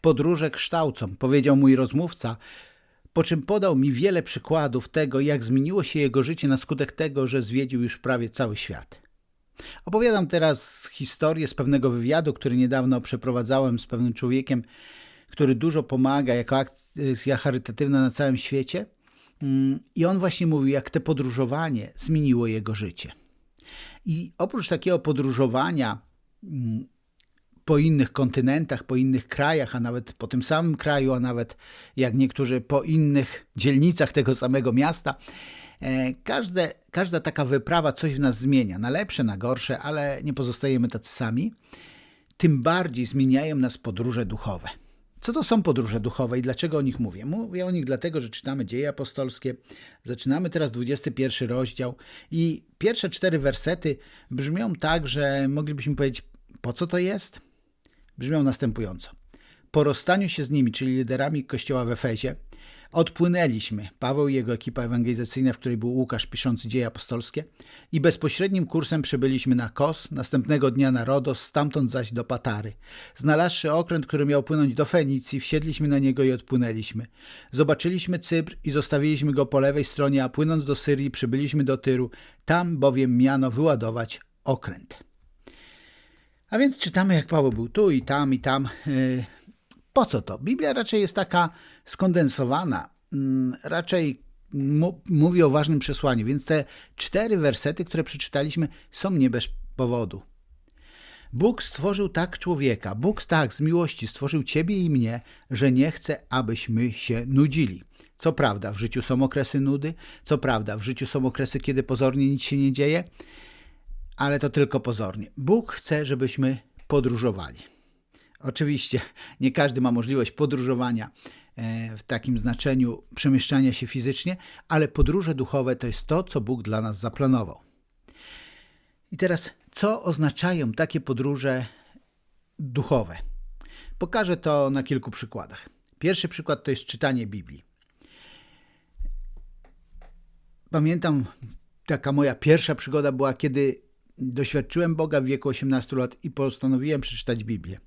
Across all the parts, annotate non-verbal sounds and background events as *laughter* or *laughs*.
podróże kształcą, powiedział mój rozmówca, po czym podał mi wiele przykładów tego, jak zmieniło się jego życie na skutek tego, że zwiedził już prawie cały świat. Opowiadam teraz historię z pewnego wywiadu, który niedawno przeprowadzałem z pewnym człowiekiem, który dużo pomaga jako akcja charytatywna na całym świecie. Mm, I on właśnie mówił, jak te podróżowanie zmieniło jego życie. I oprócz takiego podróżowania mm, po innych kontynentach, po innych krajach, a nawet po tym samym kraju, a nawet jak niektórzy po innych dzielnicach tego samego miasta, e, Każde, każda taka wyprawa coś w nas zmienia, na lepsze, na gorsze, ale nie pozostajemy tacy sami. Tym bardziej zmieniają nas podróże duchowe. Co to są podróże duchowe i dlaczego o nich mówię? Mówię o nich dlatego, że czytamy dzieje apostolskie, zaczynamy teraz 21 rozdział i pierwsze cztery wersety brzmią tak, że moglibyśmy powiedzieć, po co to jest? Brzmią następująco. Po rozstaniu się z nimi, czyli liderami kościoła w Efezie, Odpłynęliśmy, Paweł i jego ekipa ewangelizacyjna, w której był Łukasz piszący dzieje apostolskie, i bezpośrednim kursem przybyliśmy na Kos, następnego dnia na Rodos, stamtąd zaś do Patary. Znalazłszy okręt, który miał płynąć do Fenicji, wsiedliśmy na niego i odpłynęliśmy. Zobaczyliśmy Cypr i zostawiliśmy go po lewej stronie, a płynąc do Syrii przybyliśmy do Tyru, tam bowiem miano wyładować okręt. A więc czytamy, jak Paweł był tu i tam i tam. Yy, po co to? Biblia raczej jest taka skondensowana, mm, raczej mówi o ważnym przesłaniu, więc te cztery wersety, które przeczytaliśmy, są nie bez powodu. Bóg stworzył tak człowieka, Bóg tak z miłości stworzył ciebie i mnie, że nie chce, abyśmy się nudzili. Co prawda, w życiu są okresy nudy, co prawda, w życiu są okresy, kiedy pozornie nic się nie dzieje, ale to tylko pozornie. Bóg chce, żebyśmy podróżowali. Oczywiście nie każdy ma możliwość podróżowania e, w takim znaczeniu przemieszczania się fizycznie, ale podróże duchowe to jest to, co Bóg dla nas zaplanował. I teraz, co oznaczają takie podróże duchowe? Pokażę to na kilku przykładach. Pierwszy przykład to jest czytanie Biblii. Pamiętam, taka moja pierwsza przygoda była, kiedy doświadczyłem Boga w wieku 18 lat i postanowiłem przeczytać Biblię.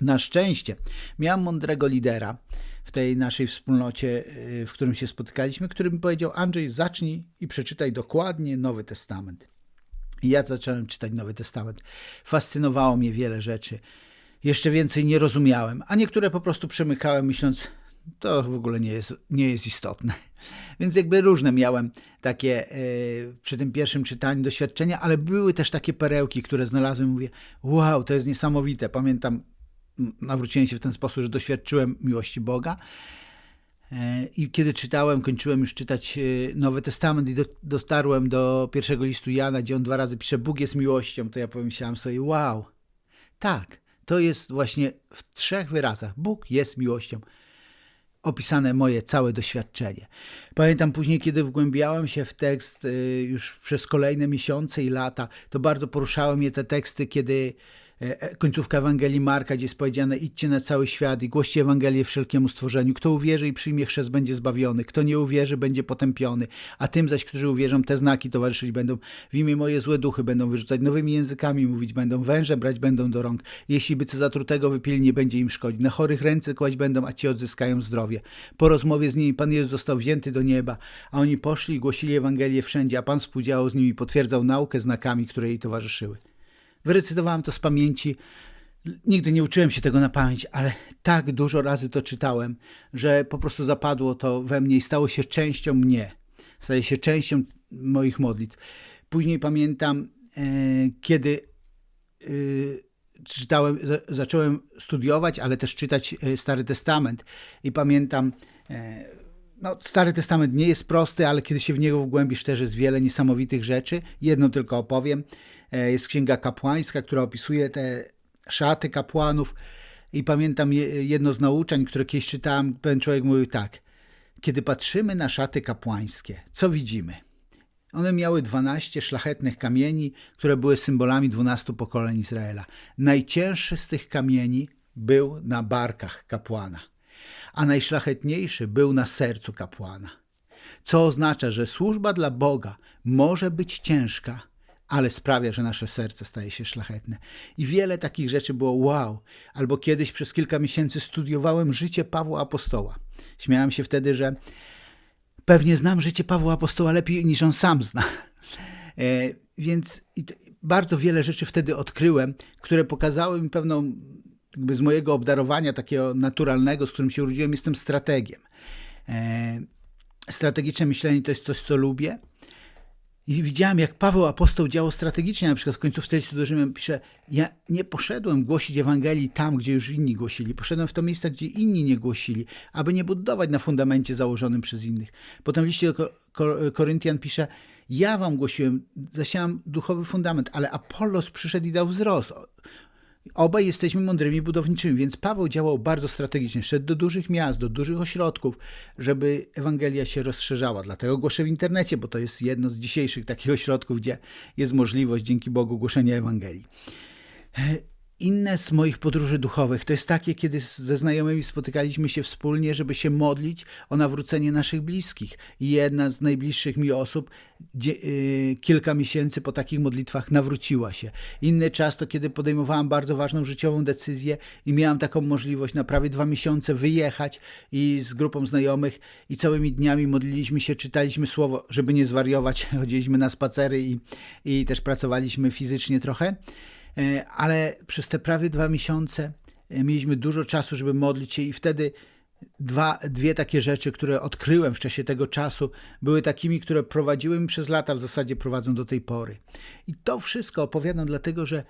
Na szczęście miałem mądrego lidera w tej naszej wspólnocie, y, w którym się spotykaliśmy, który mi powiedział: Andrzej, zacznij i przeczytaj dokładnie Nowy Testament. I ja zacząłem czytać Nowy Testament. Fascynowało mnie wiele rzeczy. Jeszcze więcej nie rozumiałem, a niektóre po prostu przemykałem, myśląc, to w ogóle nie jest, nie jest istotne. *laughs* Więc jakby różne miałem takie yy, przy tym pierwszym czytaniu doświadczenia, ale były też takie perełki, które znalazłem i mówię, wow, to jest niesamowite. Pamiętam nawróciłem się w ten sposób, że doświadczyłem miłości Boga. E, I kiedy czytałem, kończyłem już czytać e, Nowy Testament i do, dotarłem do pierwszego listu Jana, gdzie on dwa razy pisze Bóg jest miłością, to ja pomyślałem sobie, wow, tak, to jest właśnie w trzech wyrazach. Bóg jest miłością. Opisane moje całe doświadczenie. Pamiętam później, kiedy wgłębiałem się w tekst e, już przez kolejne miesiące i lata, to bardzo poruszały mnie te teksty, kiedy końcówka Ewangelii Marka, gdzie jest powiedziane idźcie na cały świat i głoście Ewangelię wszelkiemu stworzeniu. Kto uwierzy i przyjmie chrzest będzie zbawiony, kto nie uwierzy będzie potępiony, a tym zaś, którzy uwierzą, te znaki towarzyszyć będą. W imię moje złe duchy będą wyrzucać, nowymi językami mówić będą, węże brać będą do rąk. Jeśli by co zatrutego wypili, nie będzie im szkodzić. Na chorych ręce kłaść będą, a ci odzyskają zdrowie. Po rozmowie z nimi Pan Jezus został wzięty do nieba, a oni poszli i głosili Ewangelię wszędzie, a Pan współdziałał z nimi, potwierdzał naukę znakami, które jej towarzyszyły. Wyrecytowałem to z pamięci. Nigdy nie uczyłem się tego na pamięć, ale tak dużo razy to czytałem, że po prostu zapadło to we mnie i stało się częścią mnie. Staje się częścią moich modlitw. Później pamiętam, e, kiedy e, czytałem, zacząłem studiować, ale też czytać e, Stary Testament. I pamiętam, no, Stary Testament nie jest prosty, ale kiedy się w niego wgłębisz, też jest wiele niesamowitych rzeczy. Jedno tylko opowiem. E, jest księga kapłańska, która opisuje te szaty kapłanów. I pamiętam jedno z nauczań, które kiedyś czytałem, pewien człowiek mówił tak. Kiedy patrzymy na szaty kapłańskie, co widzimy? One miały 12 szlachetnych kamieni, które były symbolami 12 pokoleń Izraela. Najcięższy z tych kamieni był na barkach kapłana, a najszlachetniejszy był na sercu kapłana. Co oznacza, że służba dla Boga może być ciężka, ale sprawia, że nasze serce staje się szlachetne. I wiele takich rzeczy było wow. Albo kiedyś przez kilka miesięcy studiowałem życie Pawła Apostoła. Śmiałem się wtedy, że pewnie znam życie Pawła Apostoła lepiej niż on sam zna. E, więc bardzo wiele rzeczy wtedy odkryłem, które pokazały mi pewną, jakby z mojego obdarowania takiego naturalnego, z którym się urodziłem, jestem strategiem. E, strategiczne myślenie to jest coś, co lubię. I widziałem, jak Paweł apostoł działał strategicznie, na przykład w końcówce listu do Rzymian pisze, ja nie poszedłem głosić Ewangelii tam, gdzie już inni głosili. Poszedłem w to miejsce, gdzie inni nie głosili, aby nie budować na fundamencie założonym przez innych. Potem w liście do Koryntian pisze, ja wam głosiłem, zasiałam duchowy fundament, ale Apollos przyszedł i dał wzrost. Obaj jesteśmy mądrymi budowniczymi, więc Paweł działał bardzo strategicznie. Szedł do dużych miast, do dużych ośrodków, żeby Ewangelia się rozszerzała. Dlatego głoszę w internecie, bo to jest jedno z dzisiejszych takich *laughs* ośrodków, gdzie jest możliwość dzięki Bogu głoszenia Ewangelii. Inne z moich podróży duchowych to jest takie, kiedy ze znajomymi spotykaliśmy się wspólnie, żeby się modlić o nawrócenie naszych bliskich. I jedna z najbliższych mi osób yy, kilka miesięcy po takich modlitwach nawróciła się. Inny czas to kiedy podejmowałam bardzo ważną życiową decyzję i miałam taką możliwość na prawie dwa miesiące wyjechać i z grupą znajomych i całymi dniami modliliśmy się, czytaliśmy słowo, żeby nie zwariować. *laughs* Chodziliśmy na spacery i, i też pracowaliśmy fizycznie trochę. E, ale przez te prawie dwa miesiące e, mieliśmy dużo czasu, żeby modlić się i wtedy dwa, dwie takie rzeczy, które odkryłem w czasie tego czasu, były takimi, które prowadziły mi przez lata, w zasadzie prowadzą do tej pory. I to wszystko opowiadam dlatego, że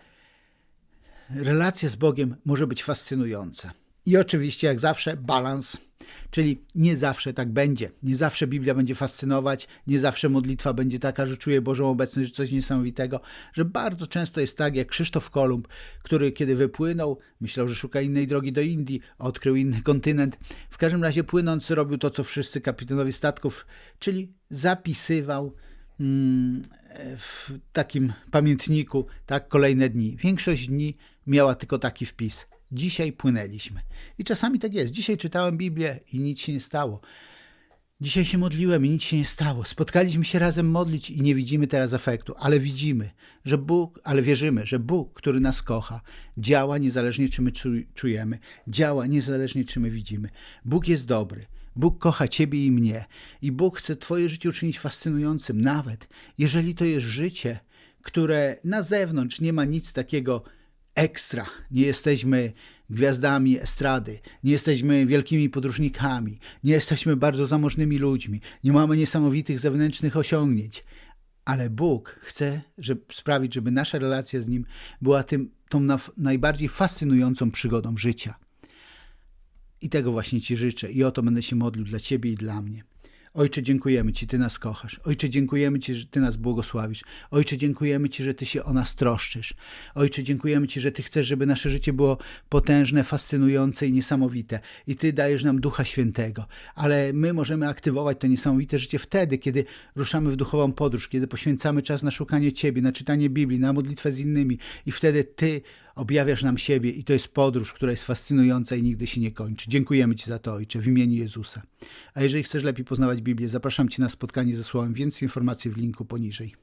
relacja z Bogiem może być fascynująca. I oczywiście, jak zawsze, balans Czyli nie zawsze tak będzie. Nie zawsze Biblia będzie fascynować, nie zawsze modlitwa będzie taka, że czuje Bożą obecność, że coś niesamowitego, że bardzo często jest tak, jak Krzysztof Kolumb, który kiedy wypłynął, myślał, że szuka innej drogi do Indii, odkrył inny kontynent. W każdym razie płynąc robił to, co wszyscy kapitanowie statków, czyli zapisywał mm, w takim pamiętniku tak kolejne dni. Większość dni miała tylko taki wpis – Dzisiaj płynęliśmy. I czasami tak jest. Dzisiaj czytałem Biblię i nic się nie stało. Dzisiaj się modliłem i nic się nie stało. Spotkaliśmy się razem modlić i nie widzimy teraz efektu, ale widzimy, że Bóg, ale wierzymy, że Bóg, który nas kocha, działa niezależnie czy my czujemy, działa niezależnie czy my widzimy. Bóg jest dobry. Bóg kocha Ciebie i mnie i Bóg chce Twoje życie uczynić fascynującym, nawet jeżeli to jest życie, które na zewnątrz nie ma nic takiego ekstra. Nie jesteśmy gwiazdami estrady, nie jesteśmy wielkimi podróżnikami, nie jesteśmy bardzo zamożnymi ludźmi, nie mamy niesamowitych zewnętrznych osiągnięć. Ale Bóg chce żeby sprawić, żeby nasza relacja z Nim była tym, tą najbardziej fascynującą przygodą życia. I tego właśnie Ci życzę i o to będę się modlił dla Ciebie i dla mnie. Ojcze, dziękujemy Ci, Ty nas kochasz. Ojcze, dziękujemy Ci, że Ty nas błogosławisz. Ojcze, dziękujemy Ci, że Ty się o nas troszczysz. Ojcze, dziękujemy Ci, że Ty chcesz, żeby nasze życie było potężne, fascynujące i niesamowite. I Ty dajesz nam Ducha Świętego. Ale my możemy aktywować to niesamowite życie wtedy, kiedy ruszamy w duchową podróż, kiedy poświęcamy czas na szukanie Ciebie, na czytanie Biblii, na modlitwę z innymi. I wtedy Ty objawiasz nam siebie i to jest podróż, która jest fascynująca i nigdy się nie kończy. Dziękujemy Ci za to, Ojcze, w imieniu Jezusa. A jeżeli chcesz lepiej poznawać Biblię, zapraszam Cię na spotkanie ze Słowem. Więcej informacji w linku poniżej.